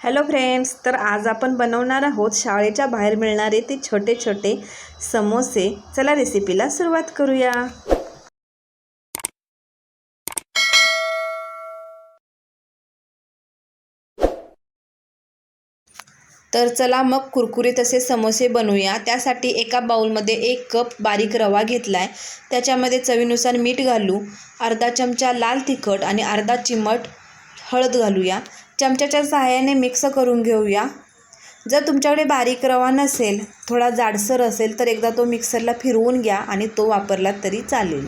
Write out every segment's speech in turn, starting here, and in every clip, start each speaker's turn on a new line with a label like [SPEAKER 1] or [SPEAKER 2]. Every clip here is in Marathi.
[SPEAKER 1] हॅलो फ्रेंड्स तर आज आपण बनवणार आहोत शाळेच्या बाहेर मिळणारे ते छोटे छोटे समोसे. चला रेसिपीला सुरुवात करूया. तर चला मग कुरकुरीत असे समोसे बनवूया. त्यासाठी एका बाउलमध्ये एक कप बारीक रवा घेतला आहे त्याच्यामध्ये चवीनुसार मीठ घालू अर्धा चमचा लाल तिखट आणि अर्धा चिमट हळद घालूया. चमच्याच्या सहाय्याने मिक्स करून घेऊया. जर तुमच्याकडे बारीक रवा नसेल थोडा जाडसर असेल तर एकदा तो मिक्सरला फिरवून घ्या आणि तो वापरला तरी चालेल.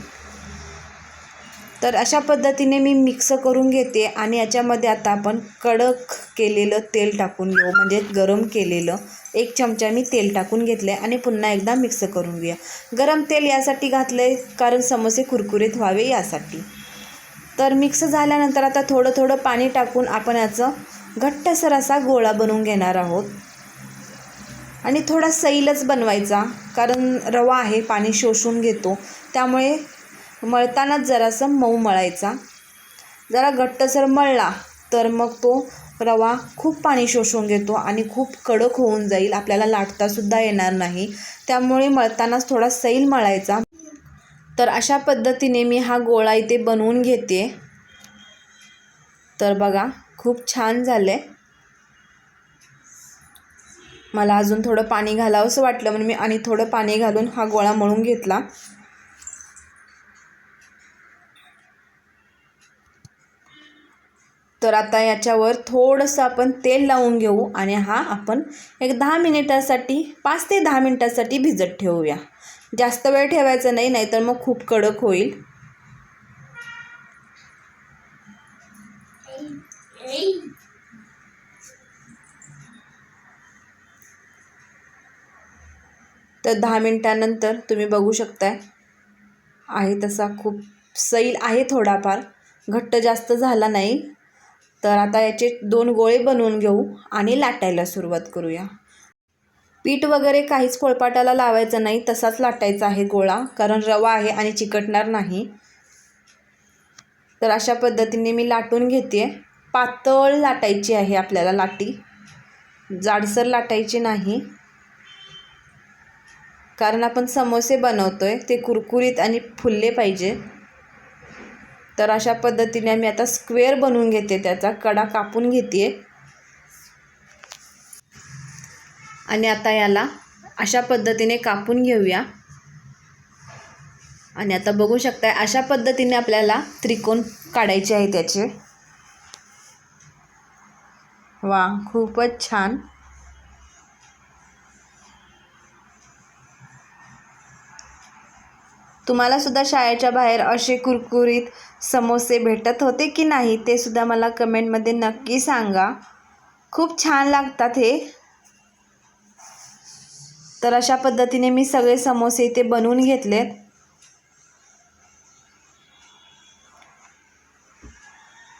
[SPEAKER 1] तर अशा पद्धतीने मी मिक्स करून घेते आणि याच्यामध्ये आता आपण कडक केलेलं तेल टाकून घेऊ म्हणजे गरम केलेलं. एक चमचा मी तेल टाकून घेतलं आहे आणि पुन्हा एकदा मिक्स करून घेऊया. गरम तेल यासाठी घातलं आहे कारण समोसे कुरकुरीत व्हावे यासाठी. तर मिक्स झाल्यानंतर आता थोडं थोडं पाणी टाकून आपण याचं घट्टसर असा गोळा बनवून घेणार आहोत. आणि थोडा सैलच बनवायचा कारण रवा आहे पाणी शोषून घेतो. त्यामुळे मळतानाच जरासं मऊ मळायचा. जरा घट्टसर मळला तर मग तो रवा खूप पाणी शोषून घेतो आणि खूप कडक होऊन जाईल. आपल्याला लाटतासुद्धा येणार नाही. त्यामुळे मळतानाच थोडा सैल मळायचा. तर अशा पद्धतीने मी हा गोळा इथे बनवून घेते. तर बघा खूप छान झालं आहे मला अजून थोडं पाणी घालावंसं वाटलं म्हणून मी आणि थोडं पाणी घालून हा गोळा मळून घेतला. तर आता याच्यावर थोडंसं आपण तेल लावून घेऊ आणि हा आपण एक दहा मिनिटासाठी पाच ते दहा मिनिटासाठी भिजत ठेवूया. जास्त वेळ ठेवायचा नाही नाहीतर मग खूप कडक होईल. तर दहा मिनटानंतर तुम्ही बघू शकताय. आहे तसा खूप सैल आहे थोडाफार. घट्ट जास्त झाला नाही. तर आता याचे दोन गोळे बनवून घेऊ आणि लाटायला सुरुवात करूया. पीठ वगैरे काहीच पोळपाटाला लावायचं नाही तसाच लाटायचा आहे गोळा कारण रवा आहे आणि चिकटणार नाही. तर अशा पद्धतीने मी लाटून घेते पातळ लाटायची आहे आपल्याला लाटी. जाडसर लाटायची नाही. कारण आपण समोसे बनवतो आहे ते कुरकुरीत आणि फुलले पाहिजे. तर अशा पद्धतीने मी आता स्क्वेअर बनवून घेते त्याचा कडा कापून घेते आणि आता याला अशा पद्धतीने कापून घेऊया. आणि आता बघू शकताय अशा पद्धतीने आपल्याला त्रिकोण काढायचे आहे त्याचे. वा खूपच छान. तुम्हाला सुद्धा शाळेच्या बाहेर असे कुरकुरीत समोसे भेटत होते की नाही ते सुद्धा मला कमेंटमध्ये नक्की सांगा. खूप छान लागतात हे. तर अशा पद्धतीने मी सगळे समोसे इथे बनवून घेतलेत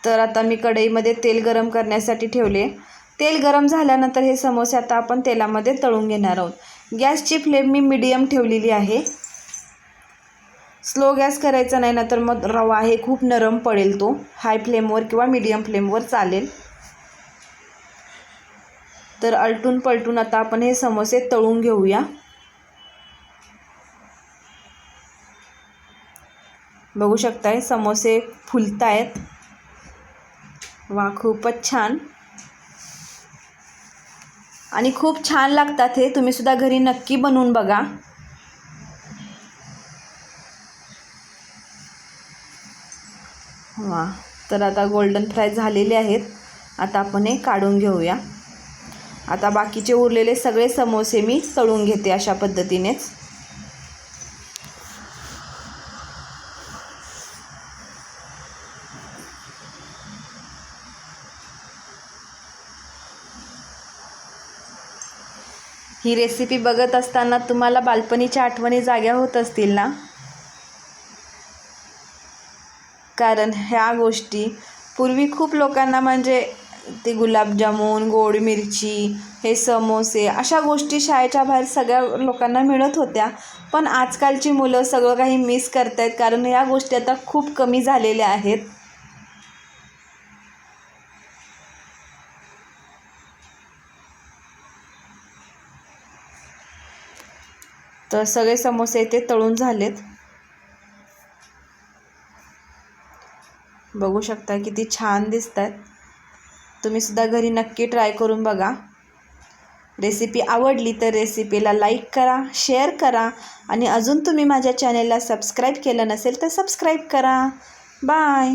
[SPEAKER 1] तर आता मी कढईमध्ये तेल गरम करण्यासाठी ठेवले. तेल गरम झाल्यानंतर हे समोसे आता आपण तेलामध्ये तळून घेणार आहोत. गॅसची फ्लेम मी मिडियम ठेवलेली आहे. स्लो गॅस करायचा नाही ना तर मग रवा हे खूप नरम पडेल तो. हाय फ्लेमवर किंवा मीडियम फ्लेमवर चालेल. तर अलटून पलटून आता आपण हे समोसे तळून घेऊया. बघू शकताय समोसे फुलत आहेत वा खूपच छान. आणि खूप छान लागतात हे. तुम्ही सुद्धा घरी नक्की बनवून बघा. वा तर आता गोल्डन फ्राय झालेले आहेत. आता आपण हे काढून घेऊया. आता बाकीचे उरलेले सगळे समोसे मी तळून घेते अशा पद्धतीनेच. ही रेसिपी बघत असताना तुम्हाला बालपणीच्या आठवणी जाग्या होत असतील ना? कारण ह्या गोष्टी पूर्वी खूप लोकांना म्हणजे ते गुलाबजामून गोड मिरची हे समोसे अशा गोष्टी शाळेच्या बाहेर सगळ्या लोकांना मिळत होत्या. पण आजकालची मुलं सगळं काही मिस करत आहेत कारण या गोष्टी आता खूप कमी झालेल्या आहेत. तर सगळे समोसे ते तळून झालेत. बघू शकता किती छान दिसत आहेत तुम्हीसुद्धा घरी नक्की ट्राय करून बघा. रेसिपी आवडली तर रेसिपीला लाईक करा शेअर करा आणि अजून तुम्ही माझ्या चॅनेलला सबस्क्राईब केलं नसेल तर सबस्क्राईब करा. बाय